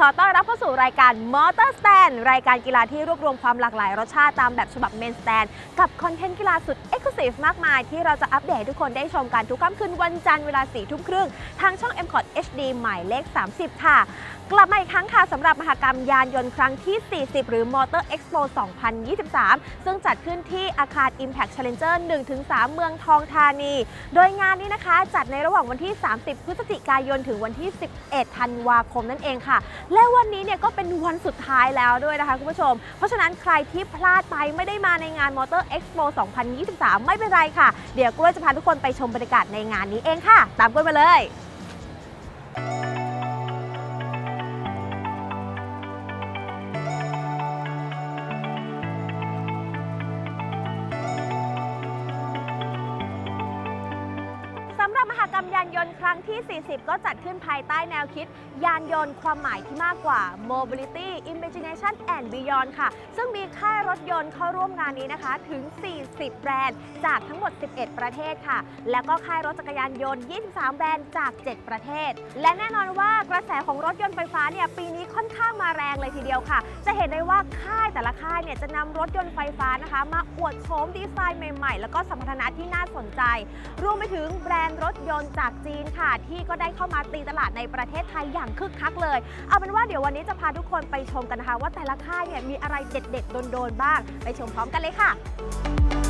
ขอต้อนรับเข้าสู่รายการมอเตอร์สแตนรายการกีฬาที่รวบรวมความหลากหลายรสชาติตามแบบฉบับเมนสแตนกับคอนเทนต์กีฬาสุดเอ็กซ์คลูซีฟมากมายที่เราจะอัปเดตทุกคนได้ชมกันทุกค่ำคืนวันจันทร์เวลา4ทุ่มครึ่งทางช่อง m c o t HD หมายเลข 30 ค่ะ กลับมาอีกครั้งค่ะสำหรับมหกรรมยานยนต์ครั้งที่ 40 หรือ Motor Expo 2023 ซึ่งจัดขึ้นที่อาคาร Impact Challenger 1-3 เมืองทองธานี โดยงานนี้นะคะ จัดในระหว่างวันที่ 30 พฤศจิกายนถึงวันที่ 11 ธันวาคมนั่นเองค่ะ และวันนี้เนี่ยก็เป็นวันสุดท้ายแล้วด้วยนะคะคุณผู้ชม เพราะฉะนั้นใครที่พลาดไปไม่ได้มาในงาน Motor Expo 2023 ไม่เป็นไรค่ะ เดี๋ยวกล้วยจะพาทุกคนไปชมบรรยากาศในงานนี้เองค่ะ ตามกล้วยมาเลย ที่ 40 ก็จัดขึ้นภายใต้แนวคิด ยานยนต์ความหมายที่มากกว่า mobility imagination and beyond ค่ะ ซึ่งมีค่ายรถยนต์เข้าร่วมงานนี้นะคะถึง 40 แบรนด์ จากทั้งหมด 11 ประเทศค่ะ แล้วก็ค่ายรถจักรยานยนต์ 23 แบรนด์จาก 7 ประเทศ และแน่นอนว่ากระแสของรถยนต์ไฟฟ้าเนี่ยปีนี้ค่อนข้างมาแรงเลยทีเดียวค่ะ จะเห็นได้ว่าค่ายแต่ละค่ายเนี่ยจะนำรถยนต์ไฟฟ้านะคะ มาอวดโฉมดีไซน์ใหม่ ๆ แล้วก็สมรรถนะที่น่าสนใจ รวมไปถึงแบรนด์รถยนต์จากจีนค่ะที่ก็ได้เข้ามาตีตลาดในประเทศไทยอย่างคึกคักเลย เอาเป็นว่าเดี๋ยววันนี้จะพาทุกคนไปชมกันนะคะ ว่าแต่ละค่ายเนี่ยมีอะไรเด็ดๆโดนๆบ้าง ไปชมพร้อมกันเลยค่ะ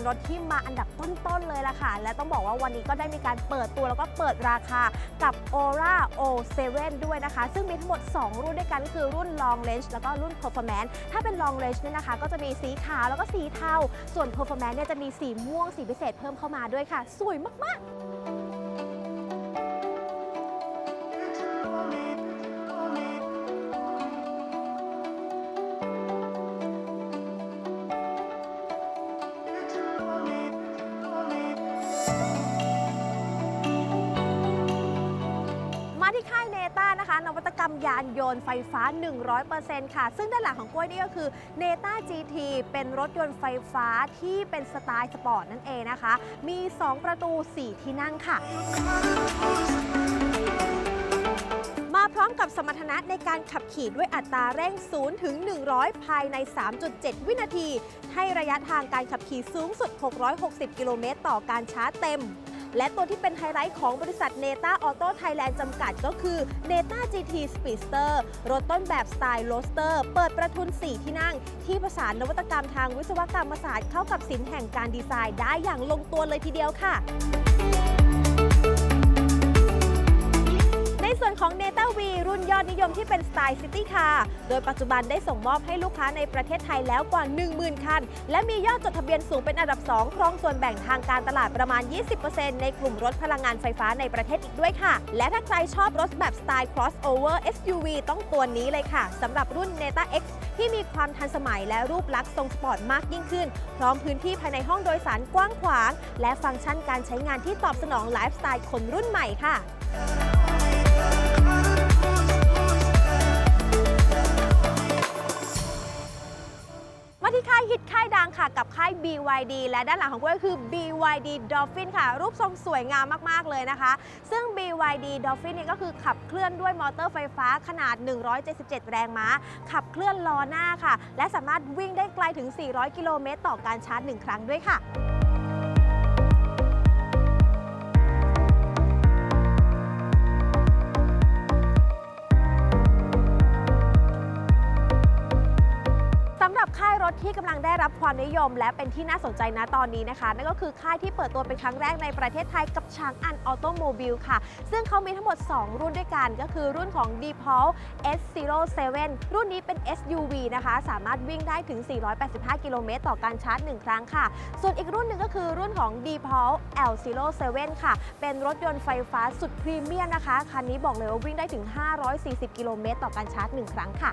นแบรนด์รถที่มาอันดับต้นๆเลยล่ะค่ะ และต้องบอกว่าวันนี้ก็ได้มีการเปิดตัวแล้วก็เปิดราคากับ Aura O7 ด้วยนะคะ ซึ่งมีทั้งหมด 2 รุ่นด้วยกันก็คือรุ่น Long Range แล้วก็รุ่น Performance ถ้าเป็น Long Range เนี่ยนะคะ ก็จะมีสีขาวแล้วก็สีเทาส่วน Performance เนี่ยจะมีสีม่วงสีพิเศษเพิ่มเข้ามาด้วยค่ะ สวยมากๆ นวัตกรรมยานยนต์ไฟฟ้า 100%ค่ะ ซึ่งด้านหลังของกล้วยนี่ก็คือเนต้า GT เป็นรถยนต์ไฟฟ้าที่เป็นสไตล์สปอร์ตนั่นเองนะคะ มี 2 ประตู 4 ที่นั่งค่ะมาพร้อมกับสมรรถนะในการขับขี่ด้วยอัตราเร่ง 0 ถึง 100 ภายใน 3.7 วินาที ให้ระยะทางการขับขี่สูงสุด 660 กิโลเมตรต่อการชาร์จเต็ม และตัวที่เป็นไฮไลท์ของบริษัทเนต้าออโต้ไทยแลนด์จำกัดก็คือเนต้า GT Speedster รถต้นแบบสไตล์โรสเตอร์ เปิดประทุน 4 ที่นั่ง ที่ผสานนวัตกรรมทางวิศวกรรมศาสตร์เข้ากับศิลป์แห่งการดีไซน์ได้อย่างลงตัวเลยทีเดียวค่ะ ส่วนของ n e t a V รุ่นยอดนิยมที่เป็นสไตล์ซิตี้คาร์โดยปัจจุบันได้ส่งมอบให้ลูกค้าในประเทศไทยแล้วกว่า 10,000 คัน และมียอดจดทะเบียนสูงเป็นอันดับ 2 ครองส่วนแบ่งทางการตลาดประมาณ 20%ในกลุ่มรถพลังงานไฟฟ้าในประเทศอีกด้วยค่ะ และถ้าใครชอบรถแบบสไตล์ crossover SUV ต้องตัวนี้เลยค่ะสำหรับรุ่น Neta X ที่มีความทันสมัยและรูปลักษณ์ทรงสปอร์ตมากยิ่งขึ้น พร้อมพื้นที่ภายในห้องโดยสารกว้างขวาง และฟังก์ชันการใช้งานที่ตอบสนองไลฟ์สไตล์คนรุ่นใหม่ค่ะ ที่ค่ายฮิตค่ายดังค่ะกับค่าย BYD และด้านหลังของกล้วยก็คือ BYD Dolphin ค่ะ รูปทรงสวยงามมากๆเลยนะคะ ซึ่ง BYD Dolphin เนี่ยก็คือขับเคลื่อนด้วยมอเตอร์ไฟฟ้าขนาด 177 แรงม้า ขับเคลื่อนล้อหน้าค่ะ และสามารถวิ่งได้ไกลถึง 400 กิโลเมตรต่อการชาร์จ 1 ครั้งด้วยค่ะ ได้รับความนิยม และเป็นที่น่าสนใจนะตอนนี้นะคะ นั่นก็คือค่ายที่เปิดตัวเป็นครั้งแรกในประเทศไทยกับช้างอันออโตโมบิลค่ะ ซึ่งเขามีทั้งหมด 2 รุ่นด้วยกัน ก็คือรุ่นของ d e p a u l S07 รุ่นนี้เป็น SUV นะคะ สามารถวิ่งได้ถึง 485 กิโลเมตรต่อการชาร์จ 1 ครั้งค่ะ ส่วนอีกรุ่นหนึ่งก็คือรุ่นของ d e p a u l L07 ค่ะ เป็นรถยนต์ไฟฟ้าสุดพรีเมียมนะคะ คันนี้บอกเลยว่าวิ่งได้ถึง 540 กิโลเมตรต่อการชาร์จ 1 ครั้งค่ะ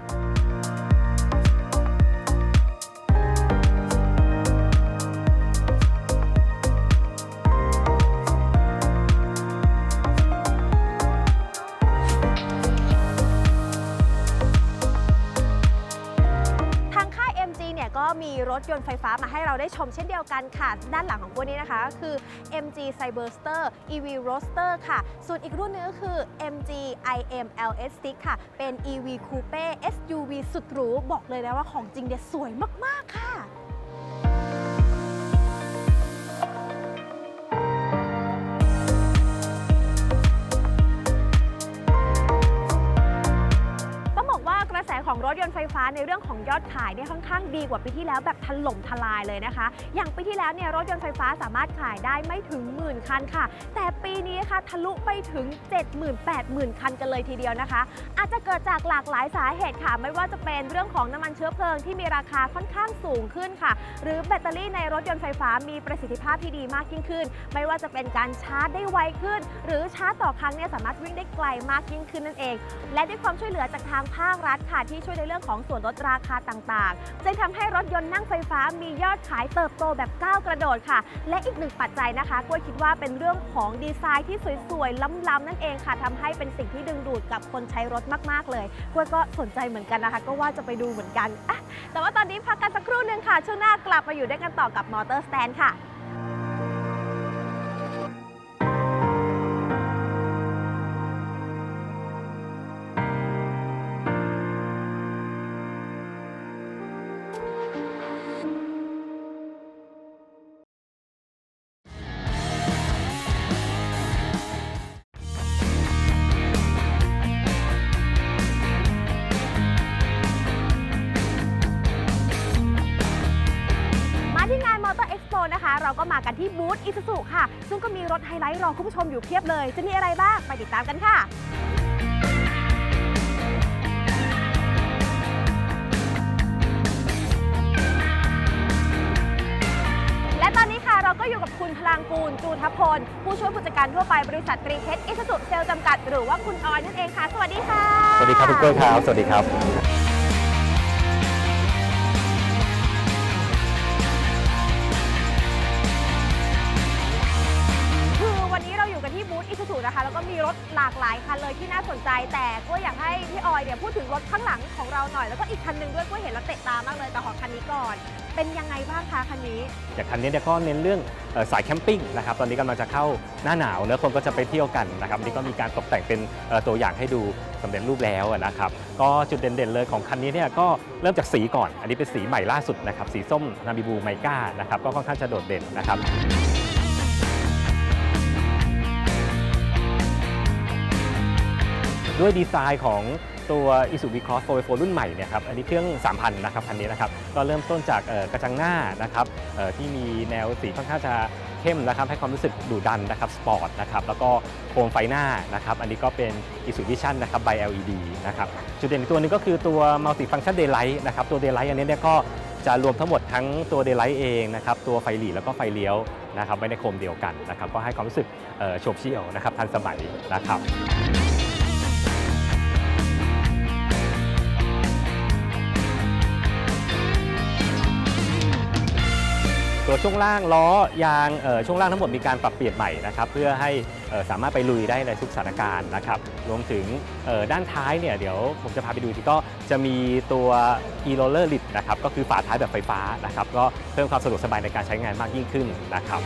ก็มีรถยนต์ไฟฟ้ามาให้เราได้ชมเช่นเดียวกันค่ะ ด้านหลังของพวกนี้นะคะก็คือ MG Cyberster EV Roadster ค่ะ ส่วนอีกรุ่นนึงก็คือ MG IM LS6 ค่ะ เป็น EV Coupe SUV สุดหรูบอกเลยนะว่าของจริงเนี่ยสวยมาก ๆ ค่ะ ฟ้าในเรื่องของยอดขายเนี่ยค่อนข้างดีกว่าปีที่แล้วแบบถล่มทลายเลยนะคะ อย่างปีที่แล้วเนี่ยรถยนต์ไฟฟ้าสามารถขายได้ไม่ถึงหมื่นคันค่ะ แต่ปีนี้ค่ะทะลุไปถึง 7 8 0 0 0 0 คันกันเลยทีเดียวนะคะ อาจจะเกิดจากหลากหลายสาเหตุค่ะ ไม่ว่าจะเป็นเรื่องของน้ำมันเชื้อเพลิงที่มีราคาค่อนข้างสูงขึ้นค่ะ หรือแบตเตอรี่ในรถยนต์ไฟฟ้ามีประสิทธิภาพที่ดีมากยิ่งขึ้น ไม่ว่าจะเป็นการชาร์จได้ไวขึ้น หรือชาร์จต่อครั้งเนี่ยสามารถวิ่งได้ไกลมากยิ่งขึ้นนั่นเอง และด้วยความช่วยเหลือจากทางภาครัฐค่ะที่ช่วยในเรื่องของส่วนลดราคาต่างๆจึงทำให้รถยนต์นั่งไฟฟ้ามียอดขายเติบโตแบบก้าวกระโดดค่ะ และอีกหนึ่งปัจจัยนะคะกล้วยคิดว่าเป็นเรื่องของดีไซน์ที่สวยๆ ล้ำๆนั่นเองค่ะทำให้เป็นสิ่งที่ดึงดูดกับคนใช้รถมากๆเลยกล้วยก็สนใจเหมือนกันนะคะ ก็ว่าจะไปดูเหมือนกัน แต่ว่าตอนนี้พักกันสักครู่หนึ่งค่ะ ช่วงหน้ากลับมาอยู่ด้วยกันต่อกับมอเตอร์สแตนค่ะ มากันที่บูธอิ u z u ค่ะ ซึ่งก็มีรถไฮไลท์รอคุณผู้ชมอยู่เพียบเลย จะมีอะไรบ้างไปติดตามกันค่ะและตอนนี้ค่ะเราก็อยู่กับคุณพลังกูลจูทพล ผู้ช่วยผู้จัดการทั่วไปบริษัทตรีเพชรอิสสุเซลจำกัด หรือว่าคุณออยนั่นเองค่ะ สวัสดีค่ะ สวัสดีครับคุณกล้วยครับ สวัสดีครับ มีรถหลากหลายคันเลยที่น่าสนใจ แต่ก็อยากให้พี่ออยเนี่ยพูดถึงรถข้างหลังของเราหน่อย แล้วก็อีกคันหนึ่งด้วยก็เห็นแล้วเตะตามากเลยแต่ขอคันนี้ก่อน เป็นยังไงบ้างคะคันนี้ จากคันนี้เนี่ยก็เน้นเรื่องเอ่อสายแคมปิ้งนะครับตอนนี้กำลังจะเข้าหน้าหนาวแล้วคนก็จะไปเที่ยวกันนะครับนี่ก็มีการตกแต่งเป็นเอ่อตัวอย่างให้ดูสำเร็จรูปแล้วนะครับก็จุดเด่นๆเลยของคันนี้เนี่ยก็เริ่มจากสีก่อน อันนี้เป็นสีใหม่ล่าสุดนะครับสีส้มนาบิบูไมก้านะครับก็ค่อนข้างจะโดดเด่นนะครับ ด้วยดีไซน์ของตัว i s u v Cross 4x4 รุ่นใหม่เนี่ยครับอันนี้เครื่อง 3,000 นะครับคันนี้นะครับก็เริ่มต้นจากกระจังหน้านะครับที่มีแนวสีค่อนข้างจะเข้มนะครับให้ความรู้สึกดุดันนะครับสปอร์ตนะครับแล้วก็โคมไฟหน้านะครับอันนี้ก็เป็น i s u Vision นะครับ by LED นะครับจุดเด่นอีกตัวหนึงก็คือตัว Multi Function Daylight นะครับตัว Daylight อันนี้เนี่ยก็จะรวมทั้งหมดทั้งตัว Daylight เองนะครับตัวไฟหลีแล้วก็ไฟเลี้ยวนะครับไว้ในโคมเดียวกันนะครับก็ให้ความรู้สึกโฉบเฉี่ยวนะครับทันสมัยนะครับ ตัวช่วงล่างล้อยางช่วงล่างทั้งหมดมีการปรับเปลี่ยนใหม่นะครับเพื่อให้สามารถไปลุยได้ในทุกสถานการณ์นะครับรวมถึงด้านท้ายเนี่ยเดี๋ยวผมจะพาไปดูที่ก็จะมีตัว e-roller lid นะครับก็คือฝาท้ายแบบไฟฟ้านะครับก็เพิ่มความสะดวกสบายในการใช้งานมากยิ่งขึ้นนะครับ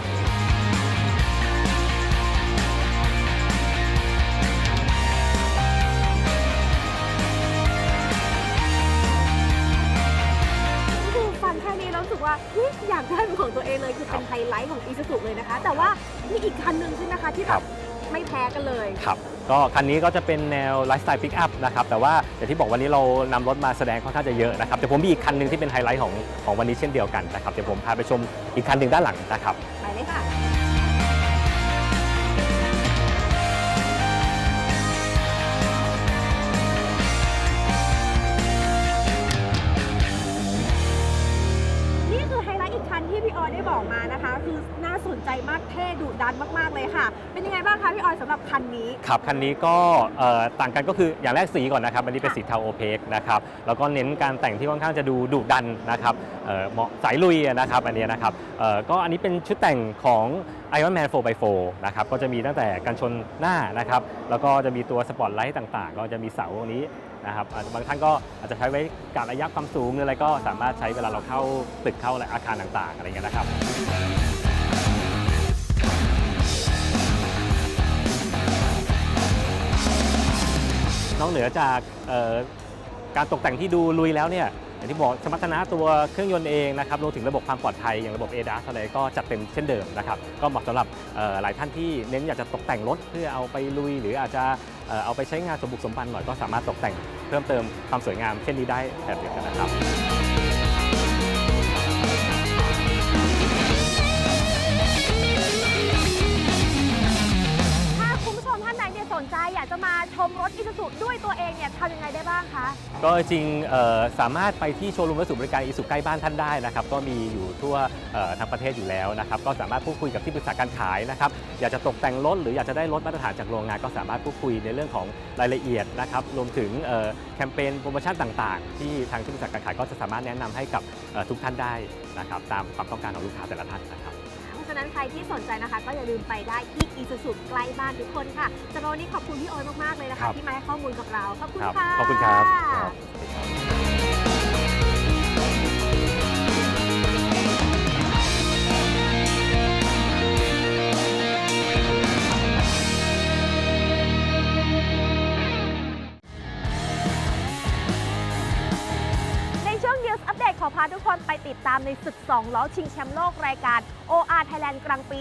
แล้วรู้สึกว่าเฮ้ยอยากได้เป็นของตัวเองเลยคือครัเป็นบไฮไลท์ของอี u z u เลยนะคะ แต่ว่ามีอีกคันหนึ่งใช่ไหมคะที่แบครับ บไม่แพ้กันเลย ครับก็คันนี้ก็จะเป็นแนวไลฟ์สไตล์ปิกอัพนะครับแต่ว่าอย่างที่บอกวันนี้เรานำรถมาแสดงค่อนข้างจะเยอะนะครับเดี๋ยวผมมีอีกคันหนึ่งที่เป็นไฮไลท์ของของวันนี้เช่นเดียวกันนะครับเดี๋ยวผมพาไปชมอีกคันหนึ่งด้านหลังนะครับ ไปเลยค่ะ คือน่าสนใจมากเท่ดุดันมากๆเลยค่ะ เป็นยังไงบ้างคะพี่ออยสำหรับคันนี้ ครับคันนี้ก็เอ่อต่างกันก็คืออย่างแรกสีก่อนนะครับอันนี้เป็นสีเทาโอเพกนะครับแล้วก็เน้นการแต่งที่ค่อนข้างจะดูดุดันนะครับเอ่อเหมาะสายลุยนะครับอันนี้นะครับเอ่อก็อันนี้เป็นชุดแต่งของ Iron Man 4x4 นะครับก็จะมีตั้งแต่กันชนหน้านะครับแล้วก็จะมีตัวสปอตไลท์ต่างๆ ก็จะมีเสาตรงนี้นะครับอาจจะบางท่านก็อาจจะใช้ไว้การระยะความสูงหรืออะไรก็สามารถใช้เวลาเราเข้าตึกเข้าอาคารต่างๆอะไรเงี้ยนะครับ นอกเหนือจากการตกแต่งที่ดูลุยแล้วเนี่ยอย่างที่บอกสมรรถนะตัวเครื่องยนต์เองนะครับรวมถึงระบบความปลอดภัยอย่างระบบ ADAS อะไรก็จัดเต็มเช่นเดิมนะครับก็เหมาะสำหรับหลายท่านที่เน้นอยากจะตกแต่งรถเพื่อเอาไปลุย หรืออาจจะเอาไปใช้งานสมบุกสมบันหน่อยก็สามารถตกแต่งเพิ่มเติมความสวยงามเช่นนี้ได้แบบเดียวกันนะครับ จะมาชมรถอิซูซุด้วยตัวเองเนี่ยทำยังไงได้บ้างคะ ก็จริงสามารถไปที่โชว์รูมรถสูบบริการอีสุใกล้บ้านท่านได้นะครับ ก็มีอยู่ทั่วทั้งประเทศอยู่แล้วนะครับ ก็สามารถพูดคุยกับที่ปรึกษาการขายนะครับ อยากจะตกแต่งรถหรืออยากจะได้รถมาตรฐานจากโรงงาน ก็สามารถพูดคุยในเรื่องของรายละเอียดนะครับ รวมถึงแคมเปญโปรโมชั่นต่างๆ ที่ทางที่ปรึกษาการขายก็จะสามารถแนะนำให้กับทุกท่านได้นะครับ ตามความต้องการของลูกค้าแต่ละท่านนะครับะฉะนั้นใครที่สนใจนะคะ ก็อย่าลืมไปได้ที่อีซูซุใกล้บ้านทุกคนค่ะสำหรับวันนี้ขอบคุณพี่ออยมากๆเลยนะครัคะบที่มาให้ข้อมูลกับเรา ขอบคุณครับค่ะ ขอบคุณครับาทุกคนไปติดตามในศึก 2 ล้อชิงแชมป์โลกรายการ OR Thailand กลางปี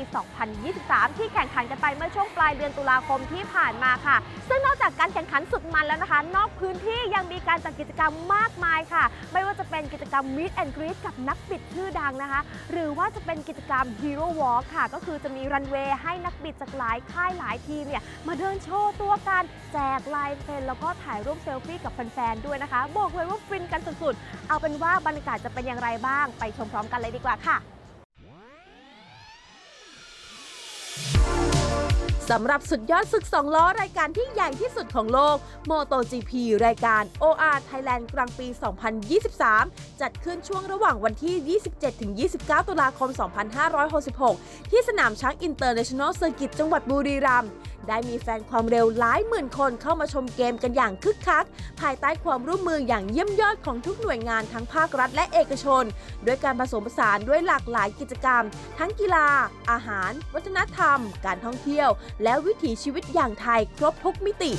2023 ที่แข่งขันกันไปเมื่อช่วงปลายเดือนตุลาคมที่ผ่านมาค่ะ ซึ่งนอกจากการแข่งขันสุดมันแล้วนะคะ นอกพื้นที่ยังมีการจัดกิจกรรมมากมายค่ะ ไม่ว่าจะเป็นกิจกรรม Meet and Greet กับนักบิดชื่อดังนะคะ หรือว่าจะเป็นกิจกรรม Hero Walk ค่ะ ก็คือจะมีรันเวย์ให้นักบิดจากหลายค่ายหลายทีมเนี่ยมาเดินโชว์ตัวกันแจกลายเซ็นแล้วก็ถ่ายรูปเซลฟี่กับแฟนๆด้วยนะคะ บอกเลยว่าฟินกันสุดๆ เอาเป็นว่าบรรยากาศจะเป็นอย่างไรบ้าง ไปชมพร้อมกันเลยดีกว่าค่ะสำหรับสุดยอดศึก2ล้อรายการที่ใหญ่ที่สุดของโลก MotoGP รายการ OR Thailand กลางปี 2023 จัดขึ้นช่วงระหว่างวันที่ 27-29 ตุลาคม 2566 ที่สนามช้างอินเตอร์เนชั่นแนลเซอร์กิตจังหวัดบุรีรัมย์ ได้มีแฟนความเร็วหลายหมื่นคนเข้ามาชมเกมกันอย่างคึกคัก ภายใต้ความร่วมมืออย่างเยี่ยมยอดของทุกหน่วยงานทั้งภาครัฐและเอกชน ด้วยการผสมผสานด้วยหลากหลายกิจกรรม ทั้งกีฬา อาหาร วัฒนธรรม การท่องเที่ยว และวิถีชีวิตอย่างไทยครบทุกมิติ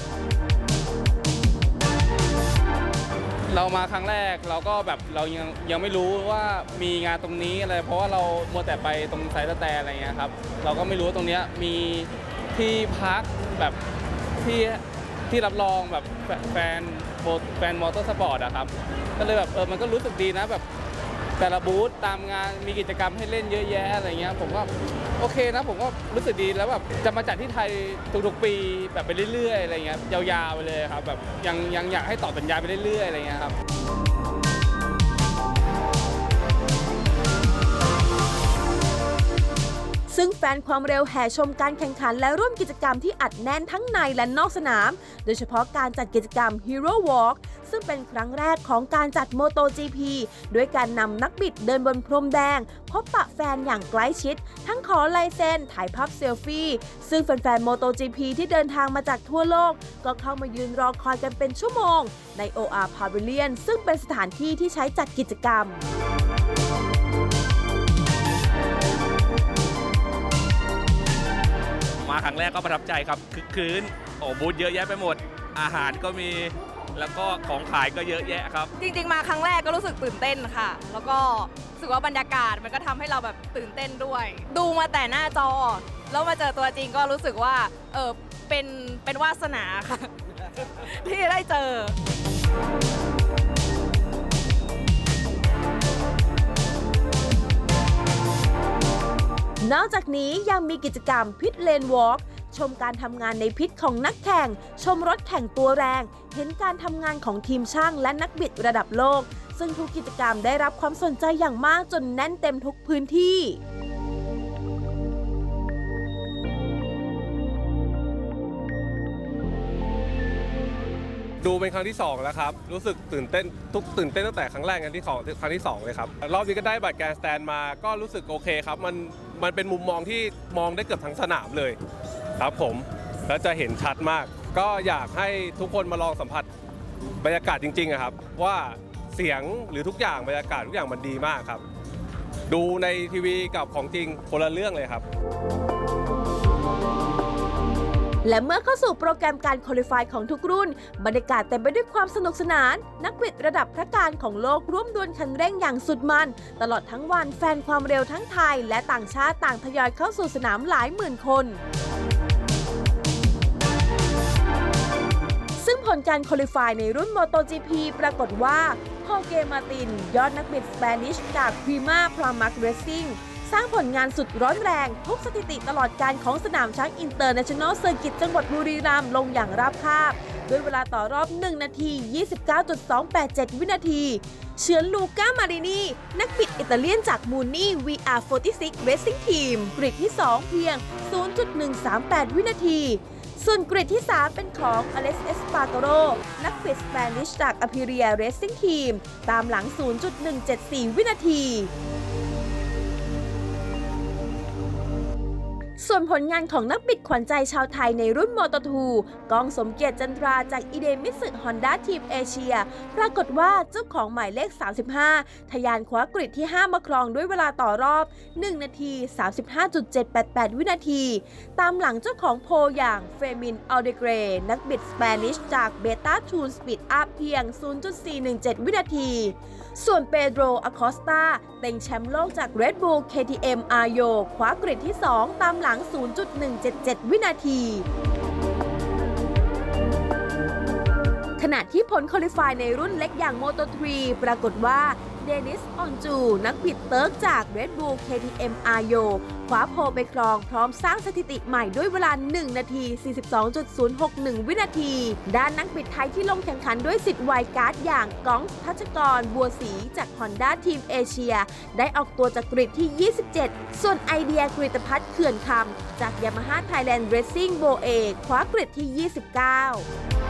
เรามาครั้งแรกเราก็แบบเรายังยังไม่รู้ว่ามีงานตรงนี้อะไรเพราะว่าเรามัวแต่ไปตรงไซต์สแตนอะไรเงี้ยครับ เราก็ไม่รู้ตรงเนี้ยมี ที่พักแบบที่ที่รับรองแบบแฟนโบแฟนมอเตอร์สปอร์ตอะครับ ก็เลยแบบเออมันก็รู้สึกดีนะแบบแต่ละบูธตามงานมีกิจกรรมให้เล่นเยอะแยะอะไรเงี้ยผมก็โอเคนะผมก็รู้สึกดีแล้วแบบจะมาจัดที่ไทยทุกๆปีแบบไปเรื่อยๆอะไรเงี้ยยาวๆไปเลยครับแบบยังยังอยากให้ต่อสัญญาไปเรื่อยๆอะไรเงี้ยครับ ฟนความเร็วแห่ชมการแข่งขันและร่วมกิจกรรมที่อัดแน่นทั้งในและนอกสนาม โดยเฉพาะการจัดกิจกรรม Hero Walk ซึ่งเป็นครั้งแรกของการจัด MotoGP ด้วยการนำนักบิดเดินบนพรมแดง พบปะแฟนอย่างใกล้ชิด ทั้งขอลายเซ็นถ่ายภาพเซลฟี่ ซึ่งแฟนๆ MotoGP ที่เดินทางมาจากทั่วโลก ก็เข้ามายืนรอคอยกันเป็นชั่วโมง ใน OR Pavilion ซึ่งเป็นสถานที่ที่ใช้จัดกิจกรรม ครั้งแรกก็ประทับใจครับคึกคืนโอ้บูธเยอะแยะไปหมด อาหารก็มีแล้วก็ของขายก็เยอะแยะครับ จริง ๆ มาครั้งแรกก็รู้สึกตื่นเต้นค่ะ แล้วก็รู้สึกว่าบรรยากาศมันก็ทำให้เราแบบตื่นเต้นด้วย ดูมาแต่หน้าจอ แล้วมาเจอตัวจริงก็รู้สึกว่าเออเป็นเป็นวาสนาค่ะ ที่ได้เจอ นอกจากนี้ยังมีกิจกรรมพิทเลนวอล์กชมการทำงานในพิษของนักแข่ง ชมรถแข่งตัวแรง เห็นการทำงานของทีมช่างและนักบิดระดับโลก ซึ่งทุกกิจกรรมได้รับความสนใจอย่างมากจนแน่นเต็มทุกพื้นที่ดูเป็นครั้งที่ 2 แล้วครับ รู้สึกตื่นเต้นทุกตื่นเต้นตั้งแต่ครั้งแรกกันที่ของครั้งที่ 2 เลยครับ รอบนี้ก็ได้บัตรแกรนสแตนมาก็รู้สึกโอเคครับ มัน มันเป็นมุมมองที่มองได้เกือบทั้งสนามเลยครับผมแล้วจะเห็นชัดมาก ก็อยากให้ทุกคนมาลองสัมผัสบรรยากาศจริงๆอะครับ ว่าเสียงหรือทุกอย่างบรรยากาศทุกอย่างมันดีมากครับ ดูในทีวีกับของจริงคนละเรื่องเลยครับ และเมื่อเข้าสู่โปรแกรมการคุริฟายของทุกรุ่น บรรยากาศเต็มไปด้วยความสนุกสนาน นักบิดระดับพระการของโลกร่วมดวลคันเร่งอย่างสุดมัน ตลอดทั้งวันแฟนความเร็วทั้งไทย และต่างชาติต่างทยอยเข้าสู่สนามหลายหมื่นคนซึ่งผลการคุริฟายในรุ่น MotoGP ปรากฏว่าพอเกมาติน ยอดนักบิดสเปนิชจากพรีมาพรามักเรซซิ่ง สร้างผลงานสุดร้อนแรงทุกสถิติตลอดการของสนามช้างอินเตอร์เนชั่นแนลเซอร์กิตจังหวัดบุรีรัมย์ลงอย่างราบคาบ ด้วยเวลาต่อรอบ 1 นาที 29.287 วินาที เฉือนลูก้ามารินีนักบิดอิตาเลียนจากมูนี่ VR46 Racing Team กริดที่ 2 เพียง 0.138 วินาทีส่วนกริดที่ 3 เป็นของอเล็กซ์เอสปาโกโร นักบิดสเปนิชจากอ p ิเรีย Racing Team ตามหลัง 0.174 วินาที ส่วนผลงานของนักบิดขวัญใจชาวไทยในรุ่นมอเตอร์ทูกองสมเกียรติจันทราจากอีเดมิสึฮอนด้าทีมเอเชีย ปรากฏว่าเจ้าของหมายเลข 35ทะยานคว้ากริดที่ 5 มาครองด้วยเวลาต่อรอบ 1 นาที 35.788 วินาที ตามหลังเจ้าของโพลอย่างเฟมินอัลเดเกรนักบิดสเปนิชจากเบต้าทูนสปีดอัพเพียง 0.417 วินาที ส่วนเปโดรอคอสตาเต็งแชมป์โลกจาก Red Bull KTM a r o คว้ากริดที่ 2 ตามหลัง0.177 วินาที ขณะที่ผลคอลิฟายในรุ่นเล็กอย่าง Moto 3ปรากฏว่า เดนิส ออนจู นักบิดเติร์กจาก Red Bull KTM a r o คว้าโพลไปครองพร้อมสร้างสถิติใหม่ด้วยเวลา 1 นาที 42.061 วินาที ด้านนักบิดไทยที่ลงแข่งขันด้วยสิทธิ์ไวการ์ดอย่างก้องทัชกร บัวศรีจาก Honda ทีมเอเชีย ได้ออกตัวจากกริดที่ 27 ส่วนไอเดียกริตพัฒน์เขื่อนคำจาก Yamaha Thailand Racing โบเอคว้ากริดที่ 29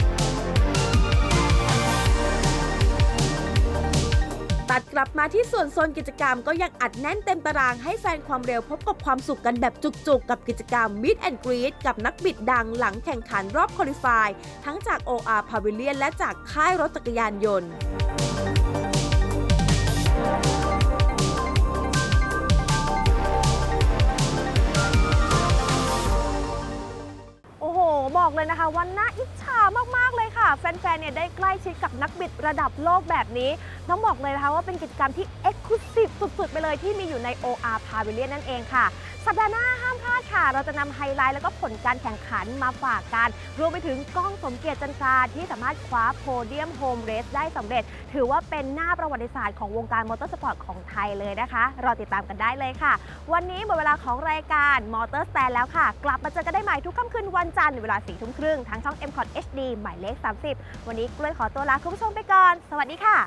ตัดกลับมาที่ส่วนโซนกิจกรรมก็ยังอัดแน่นเต็มตารางให้แฟนความเร็วพบกับความสุขกันแบบจุกๆ กับกิจกรรม Meet and Greet กับนักบิดดังหลังแข่งขันรอบคอลิฟาย ทั้งจาก OR Pavilion และจากค่ายรถจักรยานยนต์ ได้ใกล้ชิดกับนักบิดระดับโลกแบบนี้ ต้องบอกเลยนะคะว่าเป็นกิจกรรมที่ Exclusive สุดๆ ไปเลยที่มีอยู่ใน OR Pavilion นั่นเองค่ะ สัปดาห์หน้าห้ามพลาดค่ะ เราจะนำไฮไลท์แล้วก็ผลการแข่งขันมาฝากกัน รวมไปถึงกล้องสมเกียรติจันทราที่สามารถคว้าโพเดียมโฮมเรสได้สำเร็จ ถือว่าเป็นหน้าประวัติศาสตร์ของวงการมอเตอร์สปอร์ตของไทยเลยนะคะ รอติดตามกันได้เลยค่ะ วันนี้หมดเวลาของรายการมอเตอร์สแตนแล้วค่ะ กลับมาเจอกันได้ใหม่ทุกค่ำคืนวันจันทร์เวลา4ทุ่มครึ่งทางช่อง m c o t HD หมายเลข 30 วันนี้กล้วยขอตัวลาคุณผู้ชมไปก่อน สวัสดีค่ะ